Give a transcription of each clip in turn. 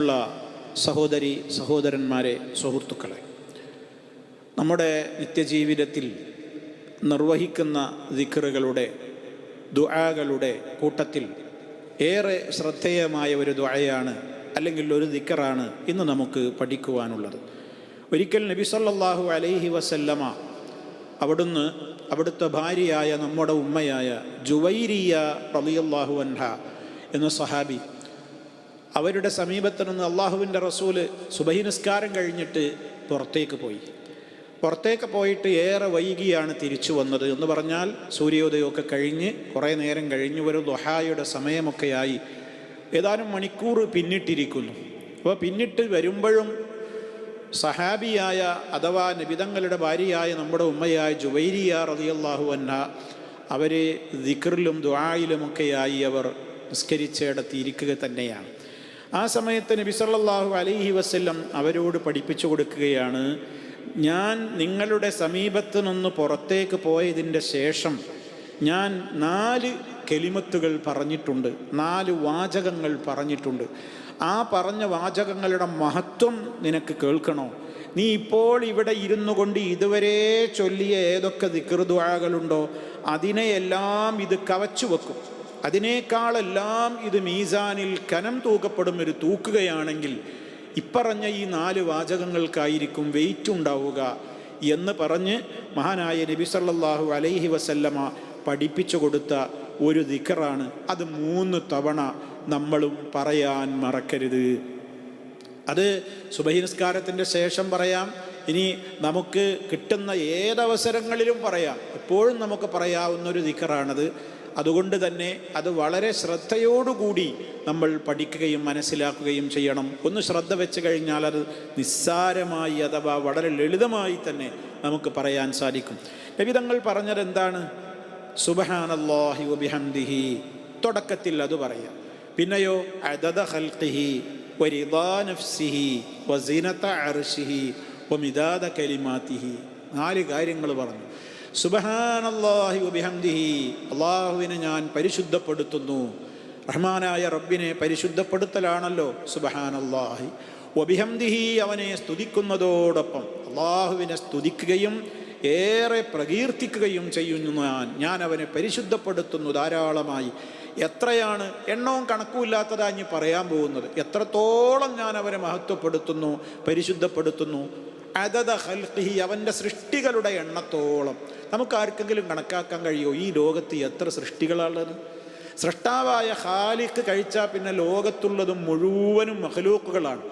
ഉള്ള സഹോദരി സഹോദരന്മാരെ സുഹൃത്തുക്കളെ നമ്മുടെ നിത്യജീവിതത്തിൽ നിർവഹിക്കുന്ന ദിക്കറുകളുടെ ദുആകളുടെ കൂട്ടത്തിൽ ഏറെ ശ്രദ്ധേയമായ ഒരു ദുആയാണ് അല്ലെങ്കിൽ ഒരു ദിക്കറാണ് ഇന്ന് നമുക്ക് പഠിക്കുവാനുള്ളത്. ഒരിക്കൽ നബി സല്ലല്ലാഹു അലൈഹി വസല്ലമ അവിടുന്ന് അവിടുത്തെ ഭാര്യയായ നമ്മുടെ ഉമ്മയായ ജുവൈരിയ റളിയല്ലാഹു അൻഹ എന്ന സഹാബി അവരുടെ സമീപത്ത് നിന്ന് അള്ളാഹുവിന്റെ റസൂൽ സുബഹി നിസ്കാരം കഴിഞ്ഞിട്ട് പുറത്തേക്ക് പോയി. പുറത്തേക്ക് പോയിട്ട് ഏറെ വൈകിയാണ് തിരിച്ചു വന്നത് എന്ന് പറഞ്ഞാൽ സൂര്യോദയമൊക്കെ കഴിഞ്ഞ് കുറേ നേരം കഴിഞ്ഞ് ഒരു ദുഹായുടെ സമയമൊക്കെയായി ഏതാനും മണിക്കൂർ പിന്നിട്ടിരിക്കുന്നു. അപ്പോൾ പിന്നിട്ട് വരുമ്പോഴും സഹാബിയായ അഥവാ നബിതങ്ങളുടെ ഭാര്യയായ നമ്മുടെ ഉമ്മയായ ജുവൈരിയ റളിയല്ലാഹു അന്ന അവരെ ദിക്റിലും ദുആയിലുമൊക്കെയായി അവർ നിസ്കരിച്ചേടത്തിയിരിക്കുക തന്നെയാണ്. ആ സമയത്ത് നബി സല്ലാഹു അലൈഹി വസ്ല്ലം അവരോട് പഠിപ്പിച്ചു കൊടുക്കുകയാണ് ഞാൻ നിങ്ങളുടെ സമീപത്ത് നിന്ന് പുറത്തേക്ക് പോയതിന്റെ ശേഷം ഞാൻ നാല് കെലിമത്തുകൾ പറഞ്ഞിട്ടുണ്ട് നാല് വാചകങ്ങൾ പറഞ്ഞിട്ടുണ്ട്. ആ പറഞ്ഞ വാചകങ്ങളുടെ മഹത്വം നിനക്ക് കേൾക്കണോ? നീ ഇപ്പോൾ ഇവിടെ ഇരുന്നു കൊണ്ട് ഇതുവരെ ചൊല്ലിയ ഏതൊക്കെ ദിക്കൃദ്വാകളുണ്ടോ അതിനെയെല്ലാം ഇത് കവച്ചു വെക്കും. അതിനേക്കാളെല്ലാം ഇത് മീസാനിൽ കനം തൂക്കപ്പെടും ഒരു തൂക്കുകയാണെങ്കിൽ ഇപ്പറഞ്ഞ ഈ നാല് വാചകങ്ങൾക്കായിരിക്കും വെയിറ്റ് ഉണ്ടാവുക എന്ന് പറഞ്ഞ് മഹാനായ നബി സല്ലാഹു അലൈഹി വസല്ലമ പഠിപ്പിച്ചു കൊടുത്ത ഒരു ദിക്കറാണ് അത് മൂന്ന് തവണ നമ്മളും പറയാൻ മറക്കരുത്. അത് സുബഹി നിസ്കാരത്തിന്റെ ശേഷം പറയാം. ഇനി നമുക്ക് കിട്ടുന്ന ഏതവസരങ്ങളിലും പറയാം. എപ്പോഴും നമുക്ക് പറയാവുന്ന ഒരു ദിക്കറാണത് അതുകൊണ്ട് തന്നെ അത് വളരെ ശ്രദ്ധയോടുകൂടി നമ്മൾ പഠിക്കുകയും മനസ്സിലാക്കുകയും ചെയ്യണം. ഒന്ന് ശ്രദ്ധ വെച്ച് കഴിഞ്ഞാൽ അത് നിസ്സാരമായി അഥവാ വളരെ ലളിതമായി തന്നെ നമുക്ക് പറയാൻ സാധിക്കും. രവിതങ്ങൾ പറഞ്ഞത് എന്താണ്? സുബഹാനല്ലാഹി തുടക്കത്തിൽ അത് പറയാം. പിന്നെയോ അദദ നഫ്സിഹി നാല് കാര്യങ്ങൾ പറഞ്ഞു. അള്ളാഹുവിനെ ഞാൻ പരിശുദ്ധപ്പെടുത്തുന്നു. റഹ്മാനായ റബ്ബിനെ പരിശുദ്ധപ്പെടുത്തലാണല്ലോ. സുബഹാനല്ലാഹി ഒബിഹംദിഹി അവനെ സ്തുതിക്കുന്നതോടൊപ്പം അള്ളാഹുവിനെ സ്തുതിക്കുകയും ഏറെ പ്രകീർത്തിക്കുകയും ചെയ്യുന്നു ഞാൻ. ഞാൻ അവനെ പരിശുദ്ധപ്പെടുത്തുന്നു ധാരാളമായി. എത്രയാണ്? എണ്ണവും കണക്കുമില്ലാത്തതാഞ്ഞ് പറയാൻ പോകുന്നത്. എത്രത്തോളം ഞാൻ അവരെ മഹത്വപ്പെടുത്തുന്നു പരിശുദ്ധപ്പെടുത്തുന്നു? അതത ഹൽഹി അവന്റെ സൃഷ്ടികളുടെ എണ്ണത്തോളം. നമുക്ക് ആർക്കെങ്കിലും കണക്കാക്കാൻ കഴിയുമോ? ഈ ലോകത്ത് എത്ര സൃഷ്ടികളാണുള്ളത്? സൃഷ്ടാവായ ഹാലിക്ക് കഴിച്ചാൽ പിന്നെ ലോകത്തുള്ളതും മുഴുവനും മഹലൂക്കുകളാണ്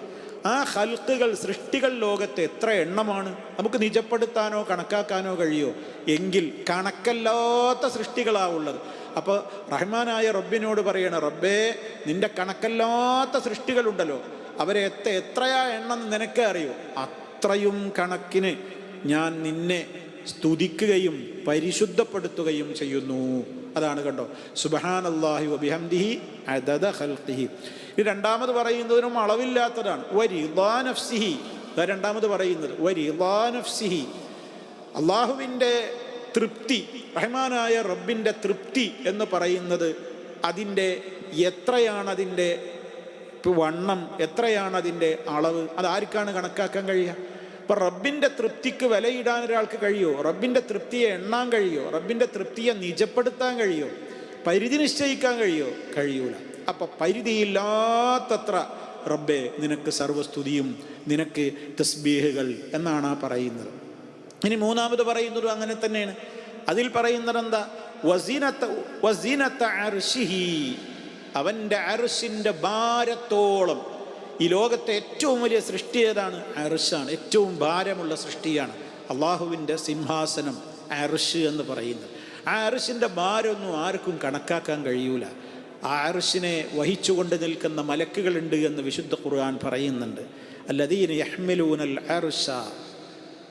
ആ ഹൽക്കുകൾ സൃഷ്ടികൾ ലോകത്ത് എത്ര എണ്ണമാണ്? നമുക്ക് നിജപ്പെടുത്താനോ കണക്കാക്കാനോ കഴിയോ എങ്കിൽ കണക്കല്ലാത്ത സൃഷ്ടികളാവുള്ളത് അപ്പോൾ റഹ്മാനായ റബ്ബിനോട് പറയണ റബ്ബേ നിന്റെ കണക്കല്ലാത്ത സൃഷ്ടികളുണ്ടല്ലോ. അവരെ എത്ര എത്രയാ എണ്ണം നിനക്കേ അറിയോ? അത്രയും കണക്കിന് ഞാൻ നിന്നെ സ്തുതിക്കുകയും പരിശുദ്ധപ്പെടുത്തുകയും ചെയ്യുന്നു. അതാണ് കണ്ടോ? സുബഹാൻ അള്ളാഹി വബിഹംദിഹി അദദ രണ്ടാമത് പറയുന്നതിനും അളവില്ലാത്തതാണ്. രണ്ടാമത് പറയുന്നത്. അള്ളാഹുവിന്റെ തൃപ്തി റഹ്മാനായ റബ്ബിന്റെ തൃപ്തി എന്ന് പറയുന്നത് അതിന്റെ എത്രയാണ് അതിന്റെ വണ്ണം എത്രയാണ് അതിന്റെ അളവ്? അതാർക്കാണ് കണക്കാക്കാൻ കഴിയുക? അപ്പം റബ്ബിന്റെ തൃപ്തിക്ക് വിലയിടാൻ ഒരാൾക്ക് കഴിയുമോ? റബ്ബിന്റെ തൃപ്തിയെ എണ്ണാൻ കഴിയുമോ? റബ്ബിന്റെ തൃപ്തിയെ നിജപ്പെടുത്താൻ കഴിയുമോ? പരിധി നിശ്ചയിക്കാൻ കഴിയുമോ? കഴിയൂല. അപ്പം പരിധിയില്ലാത്തത്ര റബ്ബെ നിനക്ക് സർവസ്തുതിയും നിനക്ക് തസ്ബീഹുകൾ എന്നാണ് ആ പറയുന്നത്. ഇനി മൂന്നാമത് പറയുന്നതും അങ്ങനെ തന്നെയാണ്. അതിൽ പറയുന്നത് എന്താ വസീനത്ത വസീനത്ത അർഷിഹി. അവന്റെ അർഷിന്റെ ഭാരത്തോളം. ഈ ലോകത്തെ ഏറ്റവും വലിയ സൃഷ്ടി ഏതാണ്? അർഷാണ് ഏറ്റവും ഭാരമുള്ള സൃഷ്ടിയാണ് അള്ളാഹുവിന്റെ സിംഹാസനം അർഷ് എന്ന് പറയുന്നത്. ആ അറുഷിന്റെ ഭാരമൊന്നും ആർക്കും കണക്കാക്കാൻ കഴിയൂല. ആ അറുഷിനെ വഹിച്ചുകൊണ്ട് നിൽക്കുന്ന മലക്കുകളുണ്ട് എന്ന് വിശുദ്ധ ഖുർആൻ പറയുന്നുണ്ട്. അല്ലദീന യഹ്മിലൂനൽ അറുഷ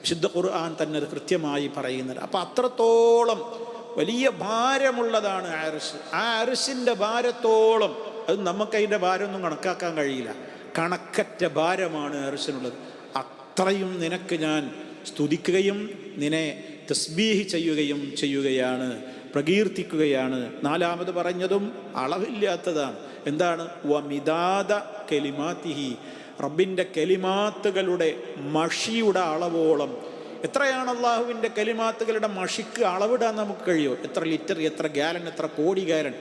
വിശുദ്ധ ഖുർആൻ തന്നെ അത് കൃത്യമായി പറയുന്നുണ്ട്. അപ്പം അത്രത്തോളം വലിയ ഭാരമുള്ളതാണ് ആരിസ് ആ അരിസിന്റെ ഭാരത്തോളം അത് നമുക്ക് അതിന്റെ ഭാരമൊന്നും കണക്കാക്കാൻ കഴിയില്ല. കണക്കറ്റ ഭാരമാണ് അരിസിനുള്ളത് അത്രയും നിനക്ക് ഞാൻ സ്തുതിക്കുകയും നിന്നെ തസ്ബീഹി ചെയ്യുകയും ചെയ്യുകയാണ് പ്രകീർത്തിക്കുകയാണ്. നാലാമത് പറഞ്ഞതും അളവില്ലാത്തതാണ്. എന്താണ്? വമിതാദ കെലിമാത്തിഹി. റബ്ബിന്റെ കെലിമാത്തുകളുടെ മഷിയുടെ അളവോളം എത്രയാണ് അള്ളാഹുവിന്റെ കലിമാത്തുകളുടെ മഷിക്ക് അളവിടാൻ നമുക്ക് കഴിയോ? എത്ര ലിറ്റർ എത്ര ഗാലൻ എത്ര കോടി ഗാലൻ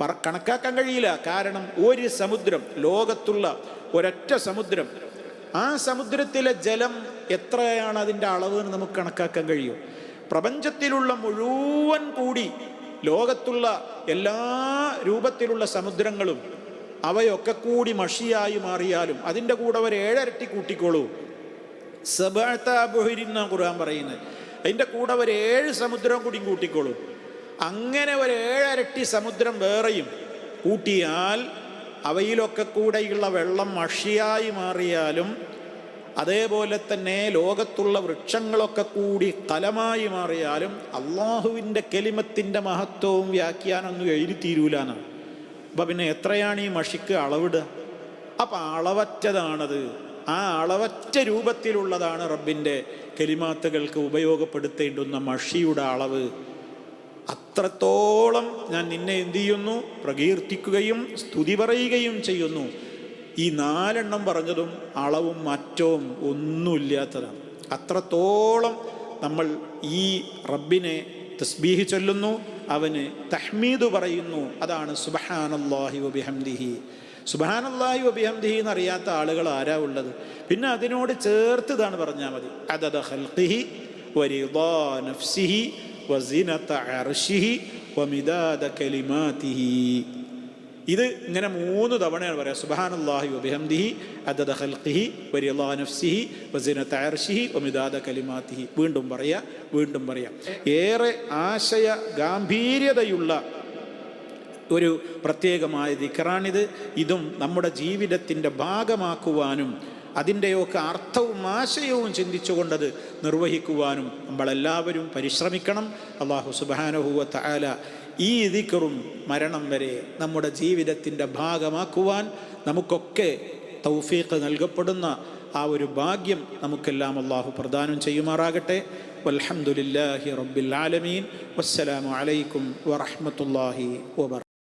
പറ കണക്കാക്കാൻ കഴിയില്ല. കാരണം ഒരു സമുദ്രം ലോകത്തുള്ള ഒരൊറ്റ സമുദ്രം ആ സമുദ്രത്തിലെ ജലം എത്രയാണ് അതിന്റെ അളവ് എന്ന് നമുക്ക് കണക്കാക്കാൻ കഴിയും? പ്രപഞ്ചത്തിലുള്ള മുഴുവൻ കൂടി ലോകത്തുള്ള എല്ലാ രൂപത്തിലുള്ള സമുദ്രങ്ങളും അവയൊക്കെ കൂടി മഷിയായി മാറിയാലും അതിന്റെ കൂടെ ഒരു ഏഴരട്ടി കൂട്ടിക്കോളൂ. സബാത്താബുഹിരിന്ന ഖുർആൻ പറയുന്നത്. അതിന്റെ കൂടെ ഒരു ഏഴ് സമുദ്രം കൂടി കൂട്ടിക്കോളൂ. അങ്ങനെ ഒരു ഏഴരട്ടി സമുദ്രം വേറെയും കൂട്ടിയാൽ അവയിലൊക്കെ കൂടെയുള്ള വെള്ളം മഷിയായി മാറിയാലും അതേപോലെ തന്നെ ലോകത്തുള്ള വൃക്ഷങ്ങളൊക്കെ കൂടി കലമായി മാറിയാലും അള്ളാഹുവിന്റെ കെലിമത്തിന്റെ മഹത്വവും വ്യാഖ്യാനൊന്നും എഴുതി തീരൂലാണ് അപ്പം പിന്നെ എത്രയാണ് ഈ മഷിക്ക് അളവിടുക? അപ്പം അളവറ്റതാണത്. ആ അളവറ്റ രൂപത്തിലുള്ളതാണ് റബ്ബിന്റെ കെലിമാത്തുകൾക്ക് ഉപയോഗപ്പെടുത്തേണ്ടുന്ന മഷിയുടെ അളവ്. അത്രത്തോളം ഞാൻ നിന്നെ എന്തു ചെയ്യുന്നു പ്രകീർത്തിക്കുകയും സ്തുതി പറയുകയും ചെയ്യുന്നു. ഈ നാലെണ്ണം പറഞ്ഞതും അളവും മറ്റവും ഒന്നുമില്ലാത്തതാണ്. അത്രത്തോളം നമ്മൾ ഈ റബ്ബിനെ തസ്ബീഹി ചൊല്ലുന്നു അവന് തഹ്മീദ് പറയുന്നു. അതാണ് സുബഹാനല്ലാഹി വബിഹംദിഹി സുബഹാനല്ലാഹി എന്ന് എന്നറിയാത്ത ആളുകൾ ആരാ ഉള്ളത്? പിന്നെ അതിനോട് ചേർത്ത് ഇതാണ് പറഞ്ഞാൽ മതി. അതത് ഹൽഖിഹി നഫ്സിഹി കലിമാതിഹി. ഇത് ഇങ്ങനെ മൂന്ന് തവണയാണ് പറയാം സുബഹാനല്ലാഹി വബിഹംദിഹി അദദ ഖൽഖിഹി വരിയല്ലാ നഫ്സിഹി വസീന അർഷിഹി ഒമിതാദ കലിമാതിഹി. വീണ്ടും പറയാ വീണ്ടും പറയാം. ഏറെ ആശയ ഗാംഭീര്യതയുള്ള ഒരു പ്രത്യേകമായ ദിക്കറാണിത് ഇതും നമ്മുടെ ജീവിതത്തിന്റെ ഭാഗമാക്കുവാനും അതിന്റെയൊക്കെ അർത്ഥവും ആശയവും ചിന്തിച്ചുകൊണ്ടത് നിർവഹിക്കുവാനും നമ്മളെല്ലാവരും പരിശ്രമിക്കണം. അള്ളാഹു സുബാനഹുവ തആല ഈ ദിക്കറും മരണം വരെ നമ്മുടെ ജീവിതത്തിന്റെ ഭാഗമാക്കുവാൻ നമുക്കൊക്കെ തൗഫീഖ് നൽകപ്പെടുന്ന ആ ഒരു ഭാഗ്യം നമുക്കെല്ലാം അള്ളാഹു പ്രദാനം ചെയ്യുമാറാകട്ടെ. വൽഹംദുലില്ലാഹി റബ്ബിൽ ആലമീൻ. വസ്സലാമു അലൈക്കും വറഹ്മത്തുള്ളാഹി വബറ